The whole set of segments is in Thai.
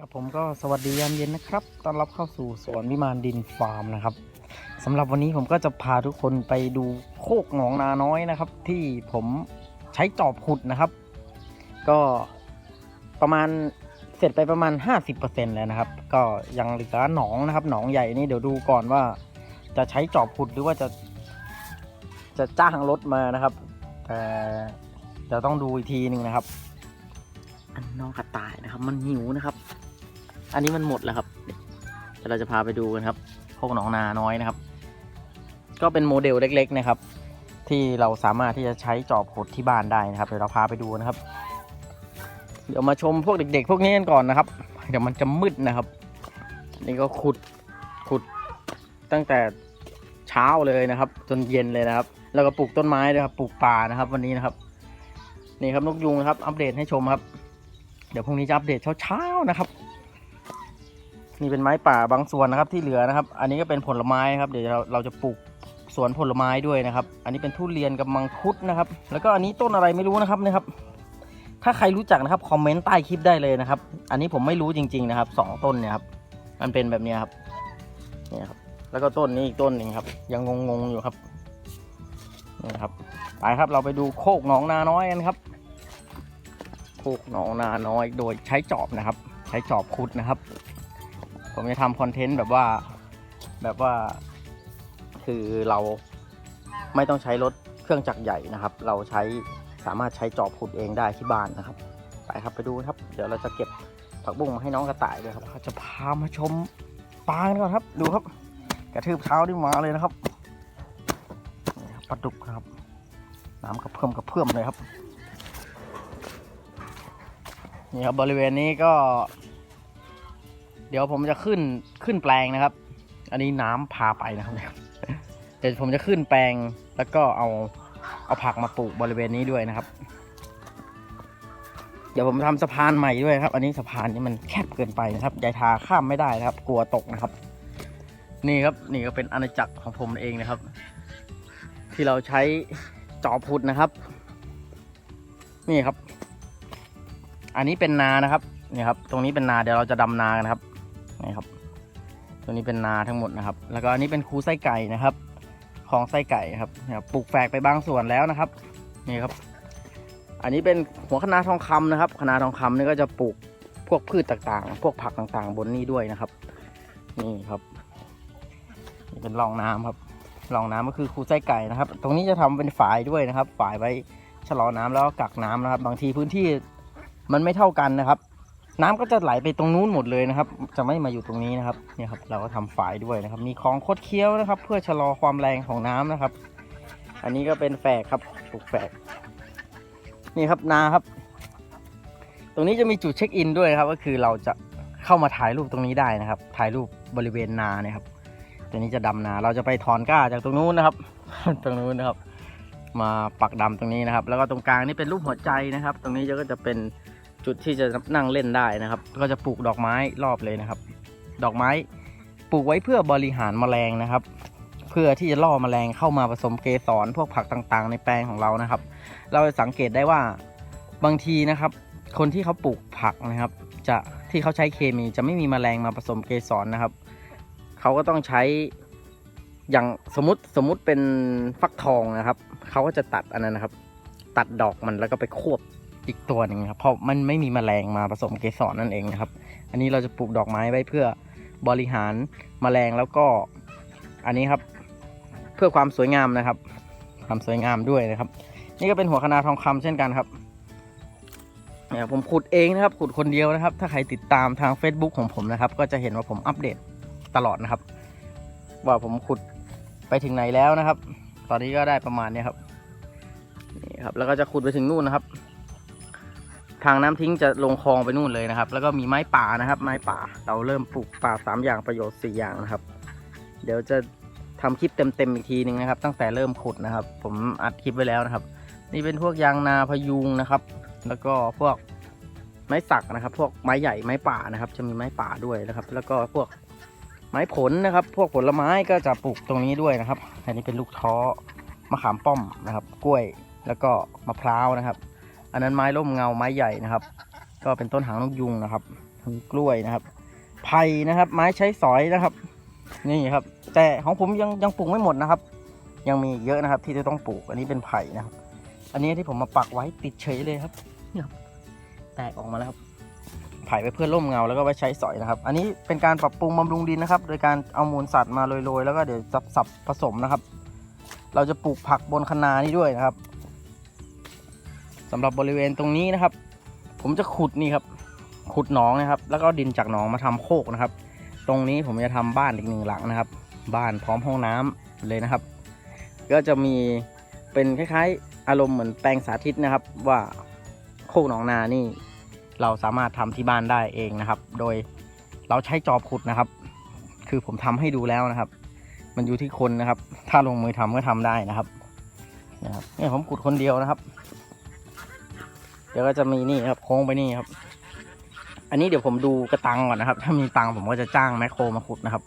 ครับผมก็สวัสดียามเย็นนะครับ ต้อนรับเข้าสู่สวนวิมานดินฟาร์มนะครับสำหรับวันนี้ผมก็จะพาทุกคนไปดูโคกหนองนาน้อยนะครับ ที่ผมใช้จอบขุดนะครับ ก็ประมาณเสร็จไปประมาณ 50%แล้วนะครับ ก็ยังเหลือหนองนะครับ หนองใหญ่นี่เดี๋ยวดูก่อนว่า จะใช้จอบขุดหรือว่าจะ จะจ้างรถมานะครับแต่เดี๋ยวต้องดูอีกทีหนึ่งนะครับ อันน้องกระต่ายนะครับ มันหิวนะครับ อันนี้มันหมดแล้วครับเดี๋ยวเราจะพาไปดูกันครับโคกหนองนาน้อยนะครับ ก็เป็นโมเดลเล็ก ๆ นะครับ ที่เราสามารถที่จะใช้จอบขุดที่บ้านได้นะครับเดี๋ยวเราพาไปดูนะครับ เดี๋ยวมาชมพวกเด็ก ๆ พวกนี้กันก่อนนะครับ เดี๋ยวมันจะมืดนะครับนี่ก็ขุดขุดตั้งแต่เช้าเลยนะครับจนเย็นเลยนะครับ แล้วก็ปลูกต้นไม้ด้วยครับปลูกป่านะครับ วันนี้นะครับนี่ครับนกยุงนะครับอัปเดตให้ชมครับ เดี๋ยวพรุ่งนี้จะอัปเดตเช้าๆนะครับ นี่เป็นไม้ป่าบางส่วนนะครับที่เหลือนะครับ อันนี้ก็เป็นผลไม้ครับ เดี๋ยวเราเราจะปลูกสวนผลไม้ด้วยนะครับ อันนี้เป็นทุเรียนกับมังคุดนะครับ แล้วก็อันนี้ต้นอะไรไม่รู้นะครับนะครับ ถ้าใครรู้จักนะครับคอมเมนต์ใต้คลิปได้เลยนะครับ อันนี้ผมไม่รู้จริง ๆนะครับสองต้นเนี่ยครับ มันเป็นแบบนี้ครับนี่ครับ แล้วก็ต้นนี้อีกต้นหนึ่งครับ ยังงงๆอยู่ครับนี่ครับไปครับเราไปดูโคกหนองนาน้อยกันครับ โคกหนองนาน้อยโดยใช้จอบนะครับ ใช้จอบขุดนะครับ ผมจะทำคอนเทนต์แบบว่าแบบว่าคือเราไม่ต้องใช้รถเครื่องจักรใหญ่นะครับ เราใช้สามารถใช้จอบขุดเองได้ที่บ้านนะครับ ไปครับไปดูครับ เดี๋ยวเราจะเก็บผักบุ้งมาให้น้องกระต่ายด้วยครับเขาจะพามาชมปากันก่อนครับ ดูครับ กระทืบเท้าด้มาเลยนะครับนี่ครับปลาดุกครับ น้ำกระเพื่อมกระเพื่อมเลยครับนี่ครับบริเวณนี้ก็ เดี๋ยวผมจะขึ้นขึ้นแปลงนะครับ อันนี้น้ำพาไปนะครับเดี๋ยวผมจะขึ้นแปลงแล้วก็เอาเอาผักมาปลูกบริเวณนี้ด้วยนะครับ เดี๋ยวผมทำสะพานใหม่ด้วยครับ อันนี้สะพานนี้มันแคบเกินไปนะครับยายทาข้ามไม่ได้นะครับ กลัวตกนะครับ นี่ครับนี่ก็เป็นอาณาจักรของผมเองนะครับ ที่เราใช้จอพุดนะครับ นี่ครับ อันนี้เป็นนานะครับนี่ครับ ตรงนี้เป็นนาเดี๋ยวเราจะดำนากันครับ นี่ครับตรงนี้เป็นนาทั้งหมดนะครับ แล้วก็อันนี้เป็นคูไส้ไก่นะครับ ของไส้ไก่ครับเนี่ยครับปลูกแฝกไปบางส่วนแล้วนะครับ นี่ครับ อันนี้เป็นหัวคะนาทองคำนะครับคะนาทองคำนี่ก็จะปลูกพวกพืชต่างๆ พวกผักต่างๆ บนนี้ด้วยนะครับ นี่ครับนี่เป็นรองน้ำครับรองน้ำก็คือคูไส้ไก่นะครับ ตรงนี้จะทำเป็นฝายด้วยนะครับ ฝายไว้ชะลอน้ำแล้วก็กักน้ำนะครับ บางทีพื้นที่มันไม่เท่ากันนะครับ น้ำก็จะไหลไปตรงนู้นหมดเลยนะครับ จะไม่มาอยู่ตรงนี้นะครับเนี่ยครับ เราก็ทำฝายด้วยนะครับ มีคลองคดเคี้ยวนะครับ เพื่อชะลอความแรงของน้ำนะครับ อันนี้ก็เป็นแฝกครับปลูกแฝก นี่ครับนาครับ ตรงนี้จะมีจุดเช็คอินด้วยครับ ก็คือเราจะเข้ามาถ่ายรูปตรงนี้ได้นะครับ ถ่ายรูปบริเวณนาเนี่ยครับตรงนี้จะดำนา เราจะไปถอนก้าจากตรงนู้นนะครับ ตรงนู้นนะครับ มาปักดำตรงนี้นะครับ แล้วก็ตรงกลางนี่เป็นรูปหัวใจนะครับ ตรงนี้ก็จะเป็น จุดที่จะนั่งเล่นได้นะครับ ก็จะปลูกดอกไม้รอบเลยนะครับ ดอกไม้ปลูกไว้เพื่อบริหารแมลงนะครับ เพื่อที่จะล่อแมลงเข้ามาผสมเกสรพวกผักต่างๆ ในแปลงของเรานะครับ เราจะสังเกตได้ว่าบางทีนะครับ คนที่เขาปลูกผักนะครับ จะที่เขาใช้เคมีจะไม่มีแมลงมาผสมเกสรนะครับ เขาก็ต้องใช้อย่างสมมติสมมุติเป็นฟักทองนะครับ เขาก็จะตัดอันนั้นนะครับ ตัดดอกมันแล้วก็ไปควบ อีกตัวหนึ่งครับเพราะมันไม่มีแมลงมาผสมเกสรนั่นเองนะครับ อันนี้เราจะปลูกดอกไม้ไว้เพื่อบริหารแมลงแล้วก็อันนี้ครับเพื่อความสวยงามนะครับ ความสวยงามด้วยนะครับ นี่ก็เป็นหัวคณะทองคำเช่นกันครับเนี่ยผมขุดเองนะครับขุดคนเดียวนะครับ ถ้าใครติดตามทาง Facebook ของผมนะครับ ก็จะเห็นว่าผมอัปเดตตลอดนะครับ ว่าผมขุดไปถึงไหนแล้วนะครับ ตอนนี้ก็ได้ประมาณนี้ครับนี่ครับแล้วก็จะขุดไปถึงนู่นนะครับ ทางน้ำทิ้งจะลงคลองไปนู่นเลยนะครับ แล้วก็มีไม้ป่านะครับ ไม้ป่า เราเริ่มปลูกป่าสามอย่างประโยชน์สี่อย่างนะครับ เดี๋ยวจะทำคลิปเต็มๆอีกทีหนึ่งนะครับ ตั้งแต่เริ่มขุดนะครับ ผมอัดคลิปไว้แล้วนะครับ นี่เป็นพวกยางนาพยุงนะครับ แล้วก็พวกไม้สักนะครับ พวกไม้ใหญ่ไม้ป่านะครับ จะมีไม้ป่าด้วยนะครับ แล้วก็พวกไม้ผลนะครับ พวกผลไม้ก็จะปลูกตรงนี้ด้วยนะครับ อันนี้เป็นลูกท้อมะขามป้อมนะครับ กล้วยแล้วก็มะพร้าวนะครับ อันนั้นไม้ร่มเงาไม้ใหญ่นะครับ ก็เป็นต้นหางนกยุงนะครับมีกล้วยนะครับ ไผ่นะครับ ไม้ใช้สอยนะครับ นี่ครับ แต่ของผมยังยังปลูกไม่หมดนะครับ ยังมีอีกเยอะนะครับ ที่จะต้องปลูกอันนี้เป็นไผ่นะครับ อันนี้ที่ผมมาปักไว้ติดเฉยเลยครับนี่ครับแตกออกมาแล้วครับไผ่ไปเพื่อร่มเงาแล้วก็ไว้ใช้สอยนะครับ อันนี้เป็นการปรับปรุงบำรุงดินนะครับ โดยการเอามูลสัตว์มาโรยๆแล้วก็เดี๋ยวสับสับผสมนะครับ เราจะปลูกผักบนคะนานี่ด้วยนะครับ สำหรับบริเวณตรงนี้นะครับ ผมจะขุดนี่ครับ ขุดหนองนะครับ แล้วก็ดินจากหนองมาทำโคกนะครับ ตรงนี้ผมจะทำบ้านอีกหนึ่งหลังนะครับ บ้านพร้อมห้องน้ำเลยนะครับ ก็จะมีเป็นคล้ายๆ อารมณ์เหมือนแปลงสาธิตนะครับ ว่าโคกหนองนานี่ เราสามารถทำที่บ้านได้เองนะครับ โดยเราใช้จอบขุดนะครับ คือผมทำให้ดูแล้วนะครับ มันอยู่ที่คนนะครับ ถ้าลงมือทำก็ทำได้นะครับนะครับเนี่ยผมขุดคนเดียวนะครับ ดี๋ยวก็จะมีนี่ครับโค้งไปนี่ครับ อันนี้เดี๋ยวผมดูกระตังก่อนนะครับ ถ้ามีตังผมก็จะจ้างแมคโครมาขุดนะครับ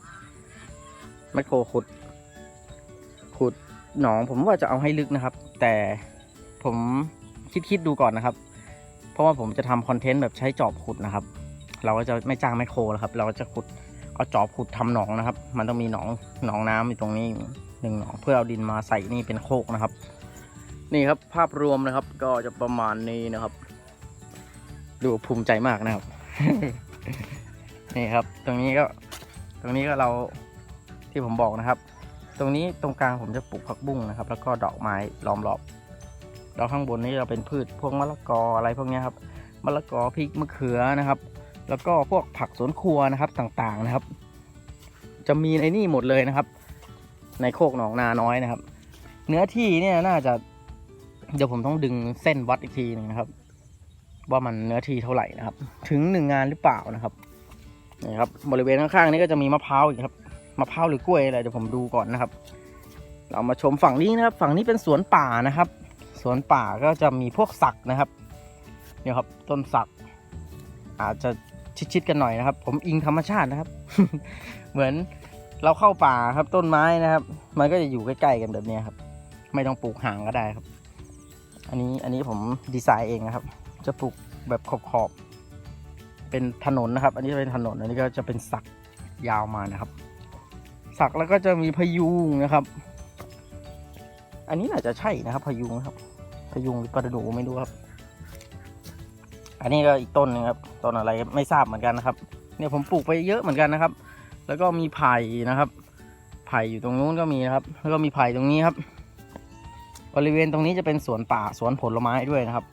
แมคโครขุด ขุดหนองผมว่าจะเอาให้ลึกนะครับ แต่ผมคิดคิดดูก่อนนะครับ เพราะว่าผมจะทำคอนเทนต์แบบใช้จอบขุดนะครับ เราก็จะไม่จ้างแมคโครแล้วครับ เราก็จะขุดเอาจอบขุดทำหนองนะครับ มันต้องมีหนองหนองน้ำอยู่ตรงนี้หนึ่งหนองเพื่อเอาดินมาใส่นี่เป็นโคกนะครับ นี่ครับภาพรวมนะครับ ก็จะประมาณนี้นะครับ ดูภูมิใจมากนะครับ นี่ครับ ตรงนี้ก็ ตรงนี้ก็เราที่ผมบอกนะครับ ตรงนี้ตรงกลางผมจะปลูกผักบุ้งนะครับ แล้วก็ดอกไม้ล้อมรอบแล้วข้างบนนี้เราเป็นพืชพวกมะละกออะไรพวกนี้ครับมะละกอพริกมะเขือนะครับ แล้วก็พวกผักสวนครัวนะครับต่างๆนะครับ จะมีในนี่หมดเลยนะครับ ในโคกหนองนาน้อยนะครับ เนื้อที่เนี่ยน่าจะ เดี๋ยวผมต้องดึงเส้นวัดอีกทีหนึ่งนะครับ ว่ามันเนื้อที่เท่าไหร่นะครับ ถึงหนึ่งงานหรือเปล่านะครับนี่ครับ บริเวณข้างๆนี้ก็จะมีมะพร้าวอีกครับมะพร้าวหรือกล้วยอะไรเดี๋ยวผมดูก่อนนะครับ เรามาชมฝั่งนี้นะครับ ฝั่งนี้เป็นสวนป่านะครับ สวนป่าก็จะมีพวกสักนะครับเนี่ยครับต้นสัก อาจจะชิดๆกันหน่อยนะครับ ผมอิงธรรมชาตินะครับ เหมือนเราเข้าป่าครับต้นไม้นะครับ มันก็จะอยู่ใกล้ๆกันแบบนี้ครับ ไม่ต้องปลูกห่างก็ได้ครับ อันนี้อันนี้ผมดีไซน์เองนะครับ จะปลูกแบบขอบๆเป็นถนนนะครับ อันนี้เป็นถนนอันนี้ก็จะเป็นสักยาวมานะครับ สักแล้วก็จะมีพยุงนะครับ อันนี้น่าจะใช่นะครับพยุงนะครับ พยุงหรือประดูไม่รู้ครับ อันนี้ก็อีกต้นนึงครับต้นอะไรไม่ทราบเหมือนกันนะครับ เนี่ยผมปลูกไปเยอะเหมือนกันนะครับ แล้วก็มีไผ่นะครับ ไผ่อยู่ตรงนู้นก็มีนะครับ แล้วก็มีไผ่ตรงนี้ครับ บริเวณตรงนี้จะเป็นสวนป่าสวนผลไม้ด้วยนะครับ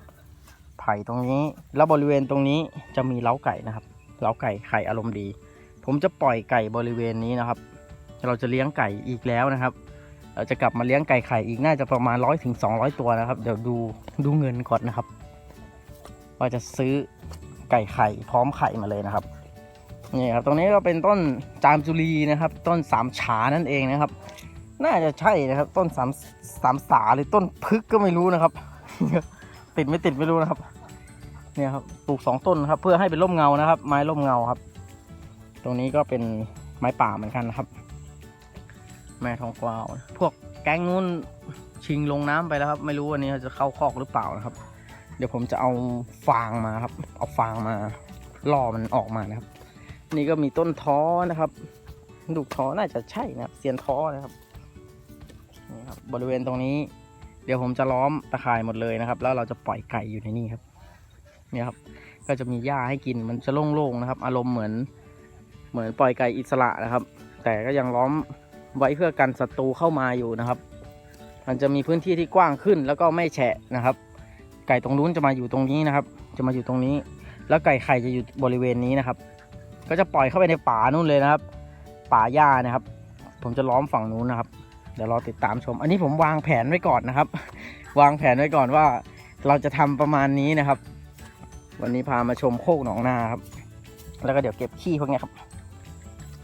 ไผ่ตรงนี้แล้วบริเวณตรงนี้จะมีเล้าไก่นะครับ เล้าไก่ไข่อารมณ์ดี ผมจะปล่อยไก่บริเวณนี้นะครับ เราจะเลี้ยงไก่อีกแล้วนะครับ เราจะกลับมาเลี้ยงไก่ไข่อีกน่าจะประมาณร้อยถึงสองร้อยตัวนะครับ เดี๋ยวดูดูเงินก่อนนะครับว่าจะซื้อไก่ไข่พร้อมไข่มาเลยนะครับนี่ครับตรงนี้ก็เป็นต้นจามจุลีนะครับ ต้นสามฉานั่นเองนะครับ น่าจะใช่นะครับ ต้นสามสามสาหรือต้นพึกก็ไม่รู้นะครับ ติดไม่ติดไม่รู้นะครับ เนี่ยครับปลูกสองต้นนะครับเพื่อให้เป็นร่มเงานะครับ ไม้ร่มเงาครับ ตรงนี้ก็เป็นไม้ป่าเหมือนกันนะครับ แม่ทองกวาว พวกแก๊งนู้นชิงลงน้ำไปแล้วครับ ไม่รู้วันนี้จะเข้าคอกหรือเปล่านะครับ เดี๋ยวผมจะเอาฟางมาครับ เอาฟางมาล่อมันออกมานะครับ นี่ก็มีต้นท้อนะครับลูกท้อน่าจะใช่นะครับเซียนท้อนะครับ บริเวณตรงนี้ เดี๋ยวผมจะล้อมตะข่ายหมดเลยนะครับ แล้วเราจะปล่อยไก่อยู่ในนี่ครับ เนี่ยครับ ก็จะมีหญ้าให้กินมันจะโล่งๆนะครับ อารมณ์เหมือน เหมือนปล่อยไก่อิสระนะครับ แต่ก็ยังล้อมไว้เพื่อกันศัตรูเข้ามาอยู่นะครับ มันจะมีพื้นที่ที่กว้างขึ้นแล้วก็ไม่แฉะนะครับ ไก่ตรงนู้นจะมาอยู่ตรงนี้นะครับ จะมาอยู่ตรงนี้ แล้วไก่ไข่จะอยู่บริเวณนี้นะครับ ก็จะปล่อยเข้าไปในป่านู่นเลยนะครับ ป่าหญ้านะครับ ผมจะล้อมฝั่งนู้นนะครับ เดี๋ยวรอติดตามชม อันนี้ผมวางแผนไว้ก่อนนะครับ วางแผนไว้ก่อนว่า เราจะทำประมาณนี้นะครับ วันนี้พามาชมโคกหนองนาครับ แล้วก็เดี๋ยวเก็บขี้พวกนี้ครับ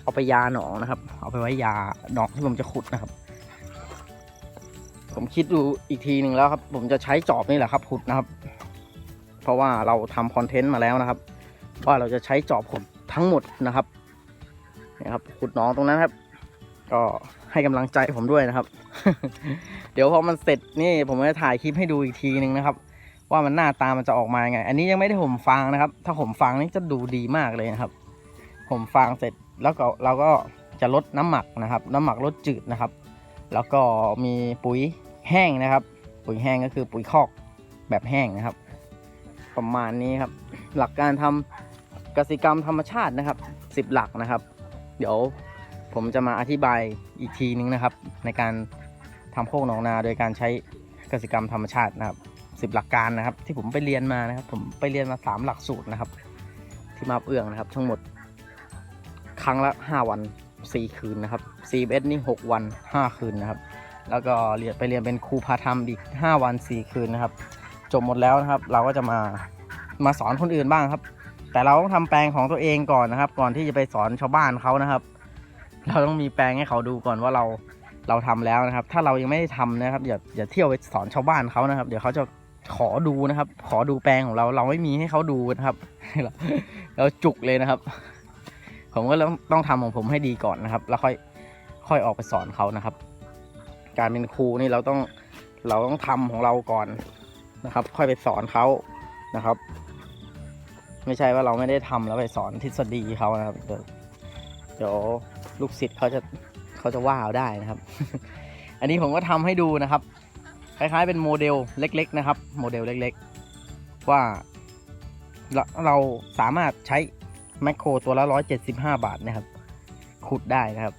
เอาไปยาหนองนะครับ เอาไปไว้ยาหนองที่ผมจะขุดนะครับ ผมคิดดูอีกทีหนึ่งแล้วครับ ผมจะใช้จอบนี่แหละครับขุดนะครับ เพราะว่าเราทำคอนเทนต์มาแล้วนะครับ ว่าเราจะใช้จอบขุดทั้งหมดนะครับนี่ครับขุดหนองตรงนั้นครับ ก็ให้กำลังใจผมด้วยนะครับ เดี๋ยวพอมันเสร็จนี่ผมจะถ่ายคลิปให้ดูอีกทีหนึ่งนะครับ ว่ามันหน้าตามันจะออกมายังไง อันนี้ยังไม่ได้ห่มฟางนะครับ ถ้าห่มฟางนี่จะดูดีมากเลยนะครับห่มฟางเสร็จแล้วก็เราก็จะลดน้ำหมักนะครับ น้ำหมักลดจืดนะครับ แล้วก็มีปุ๋ยแห้งนะครับ ปุ๋ยแห้งก็คือปุ๋ยคอกแบบแห้งนะครับ ประมาณนี้ครับ หลักการทำกสิกรรมธรรมชาตินะครับสิบหลักนะครับ เดี๋ยว ผมจะมาอธิบายอีกทีนึงนะครับ ในการทำโคกหนองนาโดยการใช้กสิกรรมธรรมชาตินะครับสิบหลักการนะครับ ที่ผมไปเรียนมานะครับ ผมไปเรียนมาสามหลักสูตรนะครับ ที่มาเอื้องนะครับ ทั้งหมด ครั้งละ5วัน4คืนนะครับ CBS นี่6วัน5คืนนะครับ แล้วก็เรียนไปเรียนเป็นครูพาทำอีก5วัน4คืนนะครับจบหมดแล้วนะครับ เราก็จะมามาสอนคนอื่นบ้างครับ แต่เราต้องทำแปลงของตัวเองก่อนนะครับ ก่อนที่จะไปสอนชาวบ้านเขานะครับ เราต้องมีแปลงให้เขาดูก่อนว่าเราเราทำแล้วนะครับ ถ้าเรายังไม่ได้ทำนะครับอย่าอย่าเที่ยวไปสอนชาวบ้านเขานะครับ เดี๋ยวเขาจะขอดูนะครับ ขอดูแปลงของเราเราไม่มีให้เขาดูนะครับเราจุกเลยนะครับ ผมก็ต้องต้องทำของผมให้ดีก่อนนะครับ แล้วค่อยค่อยออกไปสอนเขานะครับ การเป็นครูนี่เราต้องเราต้องทำของเราก่อนนะครับ ค่อยไปสอนเขานะครับ ไม่ใช่ว่าเราไม่ได้ทำแล้วไปสอนทฤษฎีเขานะครับเดี๋ยว ลูกศิษย์เขาจะเขาจะว่าเอาได้นะครับ อันนี้ผมก็ทำให้ดูนะครับ คล้ายๆเป็นโมเดลเล็ก ๆ นะครับ โมเดลเล็ก ๆ ว่าเราเราสามารถใช้แมคโครตัวละ175 บาทนะครับ ขุดได้นะครับ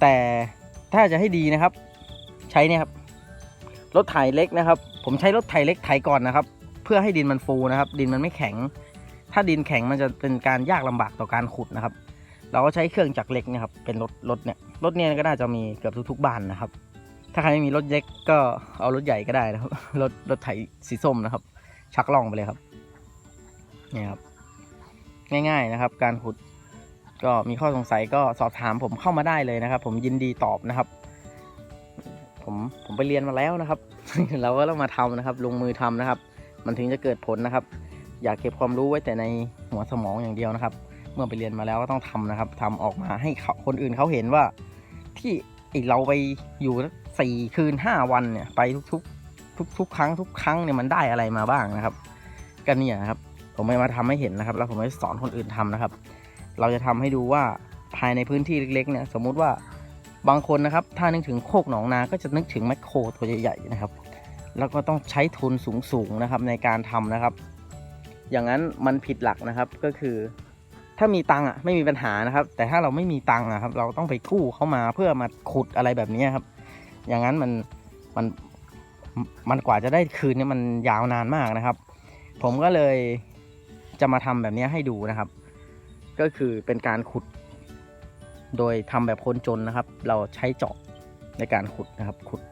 แต่ถ้าจะให้ดีนะครับ ใช้เนี่ยครับรถไถเล็กนะครับ ผมใช้รถไถเล็กไถก่อนนะครับ เพื่อให้ดินมันฟูนะครับ ดินมันไม่แข็ง ถ้าดินแข็งมันจะเป็นการยากลำบากต่อการขุดนะครับ เราก็ใช้เครื่องจักรเล็กนะครับ เป็นรถรถเนี่ยรถเนี่ยก็น่าจะมีเกือบทุกๆบ้านนะครับ ถ้าใครไม่มีรถเล็กก็เอารถใหญ่ก็ได้นะครับ รถรถไถสีส้มนะครับ ชักล่องไปเลยครับเนี่ยครับ ง่าย ๆนะครับ การขุดก็มีข้อสงสัยก็สอบถามผมเข้ามาได้เลยนะครับ ผมยินดีตอบนะครับ ผมผมไปเรียนมาแล้วนะครับ เราก็ต้องมาทำนะครับ ลงมือทำนะครับ มันถึงจะเกิดผลนะครับ อย่าเก็บความรู้ไว้แต่ในหัวสมองอย่างเดียวนะครับ เมื่อไปเรียนมาแล้วก็ต้องทำนะครับทำออกมาให้เขาคนอื่นเขาเห็นว่า ที่ไอเราไปอยู่สี่คืนห้าวันเนี่ยไปทุกๆ ทุกทุกครั้งทุกครั้งเนี่ยมันได้อะไรมาบ้างนะครับก็เนี่ยนะครับ ผมไม่มาทำให้เห็นนะครับ แล้วผมไม่สอนคนอื่นทำนะครับ เราจะทำให้ดูว่าภายในพื้นที่เล็กๆเนี่ยสมมุติว่าบางคนนะครับ ถ้านึกถึงโคกหนองนา ก็จะนึกถึงแมคโครตัวใหญ่ๆนะครับ แล้วก็ต้องใช้ทุนสูงๆนะครับในการทำนะครับ อย่างนั้นมันผิดหลักนะครับก็คือ ถ้ามีตังค์อะไม่มีปัญหานะครับ แต่ถ้าเราไม่มีตังค์อะครับ เราต้องไปกู้เข้ามาเพื่อมาขุดอะไรแบบนี้ครับ อย่างนั้นมันมันมันกว่าจะได้คืนเนี่ยมันยาวนานมากนะครับ ผมก็เลยจะมาทำแบบนี้ให้ดูนะครับ ก็คือเป็นการขุด โดยทำแบบคนจนนะครับ เราใช้เจาะในการขุดนะครับ ขุด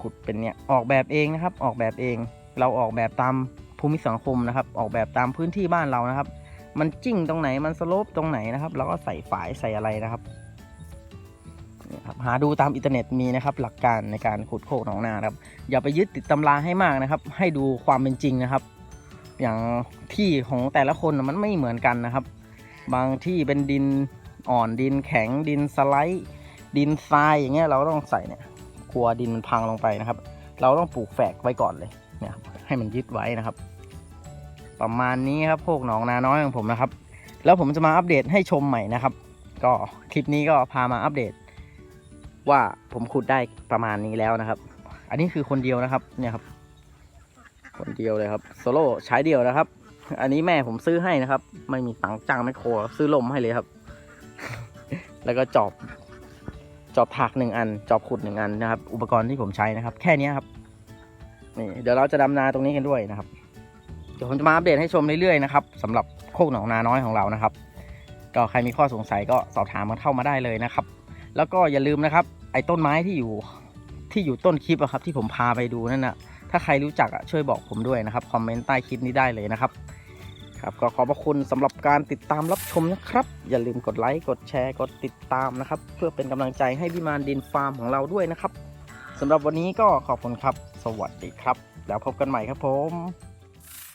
ขุดเป็นเนี่ยออกแบบเองนะครับ ออกแบบเอง เราออกแบบตามภูมิสังคมนะครับ ออกแบบตามพื้นที่บ้านเรานะครับ มันจิ้งตรงไหนมันสโลปตรงไหนนะครับเราก็ใส่ฝายใส่อะไรนะครับนี่ครับ หาดูตามอินเทอร์เน็ตมีนะครับ หลักการในการขุดโคกหนองนาครับ อย่าไปยึดติดตำราให้มากนะครับ ให้ดูความเป็นจริงนะครับ อย่างที่ของแต่ละคนมันไม่เหมือนกันนะครับ บางที่เป็นดินอ่อนดินแข็งดินสไลด์ ดินทรายอย่างเงี้ยเราก็ต้องใส่เนี่ยกลัวดินมันพังลงไปนะครับ เราต้องปลูกแฝกไว้ก่อนเลยเนี่ยให้มันยึดไว้นะครับ ประมาณนี้ครับโคกหนองนาน้อยของผมนะครับ แล้วผมจะมาอัปเดตให้ชมใหม่นะครับ ก็คลิปนี้ก็พามาอัปเดต ว่าผมขุดได้ประมาณนี้แล้วนะครับ อันนี้คือคนเดียวนะครับเนี่ยครับ คนเดียวเลยครับโซโล่ใช้เดียวนะครับ อันนี้แม่ผมซื้อให้นะครับ ไม่มีตังค์จ้างแมคโครซื้อลมให้เลยครับ แล้วก็จอบจอบถักหนึ่งอัน จอบขุดหนึ่งอันนะครับ อุปกรณ์ที่ผมใช้นะครับ แค่นี้ครับ นี่เดี๋ยวเราจะดำนาตรงนี้กันด้วยนะครับ เดี๋ยวผมจะมาอัปเดตให้ชมเรื่อยๆนะครับสำหรับโคกหนองนาน้อยของเรานะครับ ก็ใครมีข้อสงสัยก็สอบถามมาเข้ามาได้เลยนะครับ แล้วก็อย่าลืมนะครับ ไอ้ต้นไม้ที่อยู่ที่อยู่ต้นคลิปอะครับ ที่ผมพาไปดูนั่นนะถ้าใครรู้จักอะช่วยบอกผมด้วยนะครับคอมเมนต์ใต้คลิปนี้ได้เลยนะครับครับก็ขอบพระคุณสำหรับการติดตามรับชมนะครับ อย่าลืมกดไลค์กดแชร์กดติดตามนะครับ เพื่อเป็นกำลังใจให้พี่มานดินฟาร์มของเราด้วยนะครับสำหรับวันนี้ก็ขอบคุณครับ สวัสดีครับ แล้วพบกันใหม่ครับผม